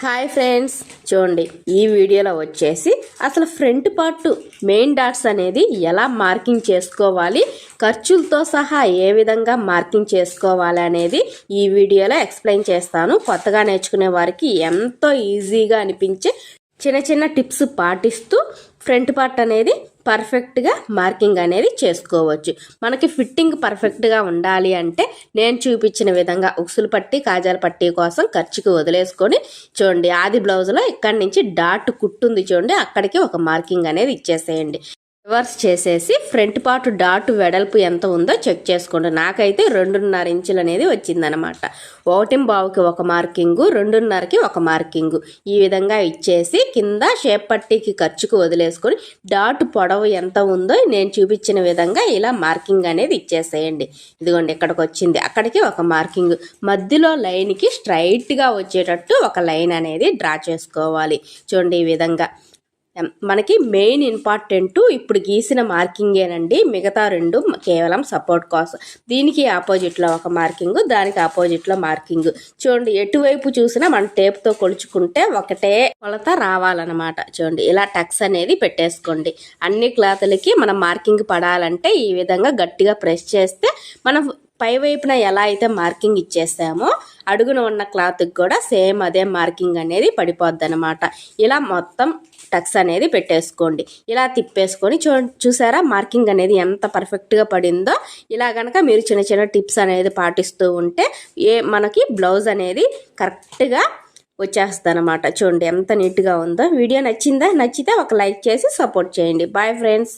Hi friends. చూడండి ఈ వీడియోలో వచ్చేసి అసలు ఫ్రంట్ పార్ట్ మెయిన్ డాట్స్ అనేది ఎలా మార్కింగ్ చేసుకోవాలి ఖర్చులతో సహా ఏ విధంగా మార్కింగ్ చేసుకోవాలి అనేది ఈ వీడియోలో ఎక్స్ప్లెయిన్ చేస్తాను. కొత్తగా నేర్చుకునే వారికి ఎంతో ఈజీగా అనిపించే చిన్న చిన్న టిప్స్ పాటిస్తూ ఫ్రంట్ పార్ట్ అనేది పర్ఫెక్ట్గా మార్కింగ్ అనేది చేసుకోవచ్చు. మనకి ఫిట్టింగ్ పర్ఫెక్ట్గా ఉండాలి అంటే నేను చూపించిన విధంగా ఉక్సులు పట్టి కాజాల పట్టి కోసం ఖర్చుకి వదిలేసుకొని చూడండి. ఆది బ్లౌజ్లో ఇక్కడి నుంచి డాట్ కుట్టుంది చూడండి. అక్కడికి ఒక మార్కింగ్ అనేది ఇచ్చేసేయండి. రివర్స్ చేసేసి ఫ్రంట్ పార్ట్ డాట్ వెడల్పు ఎంత ఉందో చెక్ చేసుకోండి. నాకైతే రెండున్నర ఇంచులు అనేది వచ్చిందనమాట. ఒకటి బావుకి ఒక మార్కింగు రెండున్నరకి ఒక మార్కింగు. ఈ విధంగా ఇచ్చేసి కింద షేప్ పట్టీకి ఖర్చుకు వదిలేసుకొని డాట్ పొడవు ఎంత ఉందో నేను చూపించిన విధంగా ఇలా మార్కింగ్ అనేది ఇచ్చేసేయండి. ఇదిగోండి ఇక్కడికి వచ్చింది అక్కడికి ఒక మార్కింగ్. మధ్యలో లైన్కి స్ట్రైట్గా వచ్చేటట్టు ఒక లైన్ అనేది డ్రా చేసుకోవాలి. చూడండి ఈ విధంగా. మనకి మెయిన్ ఇంపార్టెంట్ ఇప్పుడు గీసిన మార్కింగేనండి మిగతా రెండు కేవలం సపోర్ట్ కోసం దీనికి ఆపోజిట్లో ఒక మార్కింగ్ దానికి ఆపోజిట్లో మార్కింగ్ చూడండి ఎటువైపు చూసినా మనం టేప్తో కొలుచుకుంటే ఒకటే కొలత రావాలన్నమాట. చూడండి ఇలా టక్స్ అనేది పెట్టేసుకోండి. అన్ని క్లాతులకి మనం మార్కింగ్ పడాలంటే ఈ విధంగా గట్టిగా ప్రెస్ చేస్తే మనం పై వైపున ఎలా అయితే మార్కింగ్ ఇచ్చేసామో అడుగున ఉన్న క్లాత్కి కూడా సేమ్ అదే మార్కింగ్ అనేది పడిపోద్ది అనమాట ఇలా మొత్తం టక్స్ అనేది పెట్టేసుకోండి. ఇలా తిప్పేసుకొని చూ చూసారా మార్కింగ్ అనేది ఎంత పర్ఫెక్ట్గా పడిందో? ఇలా కనుక మీరు చిన్న చిన్న టిప్స్ అనేది పాటిస్తూ ఉంటే ఏ మనకి బ్లౌజ్ అనేది కరెక్ట్గా వచ్చేస్తుంది అనమాట చూడండి ఎంత నీట్గా ఉందో. వీడియో నచ్చిందా? నచ్చితే ఒక లైక్ చేసి సపోర్ట్ చేయండి. Bye friends.